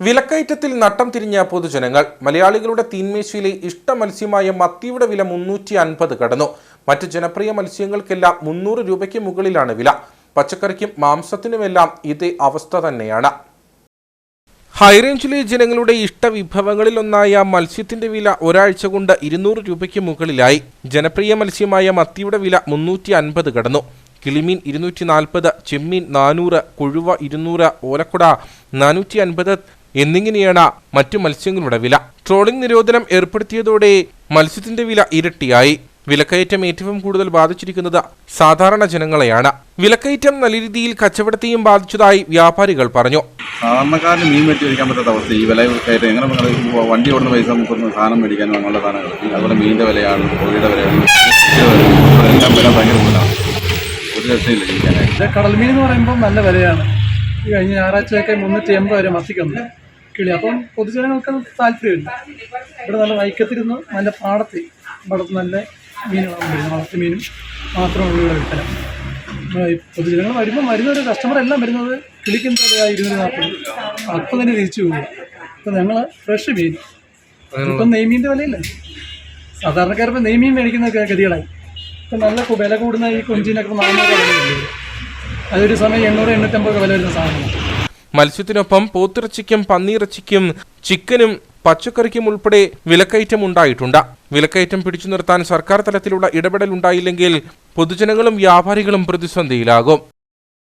വിലക്കയറ്റത്തിൽ നട്ടം തിരിഞ്ഞ പൊതുജനങ്ങൾ മലയാളികളുടെ തീന്മേശയിലെ ഇഷ്ട മത്സ്യമായ മത്തിയുടെ വില മുന്നൂറ്റി അൻപത് കടന്നു. മറ്റ് ജനപ്രിയ മത്സ്യങ്ങൾക്കെല്ലാം മുന്നൂറ് രൂപയ്ക്ക് മുകളിലാണ് വില. പച്ചക്കറിക്കും മാംസത്തിനുമെല്ലാം ഇതേ അവസ്ഥ തന്നെയാണ്. ഹൈറേഞ്ചിലെ ജനങ്ങളുടെ ഇഷ്ട വിഭവങ്ങളിലൊന്നായ മത്സ്യത്തിന്റെ വില ഒരാഴ്ച കൊണ്ട് ഇരുന്നൂറ് രൂപയ്ക്ക് മുകളിലായി. ജനപ്രിയ മത്സ്യമായ മത്തിയുടെ വില മുന്നൂറ്റി അൻപത് കടന്നു. കിളിമീൻ ഇരുന്നൂറ്റി നാൽപ്പത് ചെമ്മീൻ നാനൂറ് കൊഴുവ ഇരുന്നൂറ് ഓലക്കുട നാനൂറ്റി അൻപത് എന്നിങ്ങനെയാണ് മറ്റു മത്സ്യങ്ങളുടെ വില. ട്രോളിംഗ് നിരോധനം ഏർപ്പെടുത്തിയതോടെ മത്സ്യത്തിന്റെ വില ഇരട്ടിയായി. വിലക്കയറ്റം ഏറ്റവും കൂടുതൽ ബാധിച്ചിരിക്കുന്നത് സാധാരണ ജനങ്ങളെയാണ്. വിലക്കയറ്റം നല്ല രീതിയിൽ കച്ചവടത്തെയും ബാധിച്ചതായി വ്യാപാരികൾ പറഞ്ഞു. സാധാരണക്കാരന് മീൻ വെട്ടി കഴിക്കാൻ പറ്റാത്ത അവസ്ഥ. ഈ വില കയറ്റം എങ്ങനെ നിങ്ങൾ വണ്ടി ഓടുന്ന പൈസ നമുക്ക് സാധനം മേടിക്കാനും അങ്ങനെയുള്ള സാധനങ്ങൾ. അതുപോലെ മീനിന്റെ വിലയാണ് കോഴിയുടെ വിലയാണ് എല്ലാം വില ഭയങ്കര കൂടുതലാണ്. ഒരു രക്ഷയില്ല ജീവിക്കാനായിട്ട്. ഇത് കടൽമീൻ എന്ന് പറയുമ്പോൾ നല്ല വിലയാണ്. ഈ കഴിഞ്ഞ ഞായറാഴ്ചയൊക്കെ മുന്നൂറ്റി എൺപത് വരെ മത്തിക്കുണ്ട് കിളി. അപ്പം പൊതുജനങ്ങൾക്ക് താല്പര്യമില്ല. ഇവിടെ നല്ല വൈക്കത്തിരുന്ന് നല്ല പാടത്തിൽ ഇവിടെ നല്ല മീനുകളാണ് വരുന്നത് വളർത്തു മീനും മാത്രമുള്ള ഇവിടെ വിൽപ്പന. പൊതുജനങ്ങൾ വരുമ്പോൾ വരുന്ന ഒരു കസ്റ്റമർ എല്ലാം വരുന്നത് കിളിക്കുന്ന ഇരുപത് നാൽപ്പത്. അപ്പം തന്നെ തിരിച്ചു പോകുക അപ്പം ഞങ്ങൾ ഫ്രഷ് മീൻ. ഇപ്പം നെയ്മീന്റെ വിലയില്ലേ? ഇപ്പം നെയ്മീൻ മേടിക്കുന്ന ഗതികളായി ഇപ്പം നല്ല വില കൂടുന്ന ഈ കൊഞ്ചിനൊക്കെ നാനൂറ് വിലയുള്ളൂ അതൊരു സമയം എണ്ണൂറ് എണ്ണൂറ്റമ്പത് വില വരുന്ന സാധനമാണ്. മത്സ്യത്തിനൊപ്പം പോത്തിറച്ചിക്കും പന്നിയിറച്ചിക്കും ചിക്കനും പച്ചക്കറിക്കും ഉൾപ്പെടെ വിലക്കയറ്റം ഉണ്ടായിട്ടുണ്ട്. വിലക്കയറ്റം പിടിച്ചു നിർത്താൻ സർക്കാർ തലത്തിലുള്ള ഇടപെടൽ ഉണ്ടായില്ലെങ്കിൽ പൊതുജനങ്ങളും വ്യാപാരികളും പ്രതിസന്ധിയിലാകും.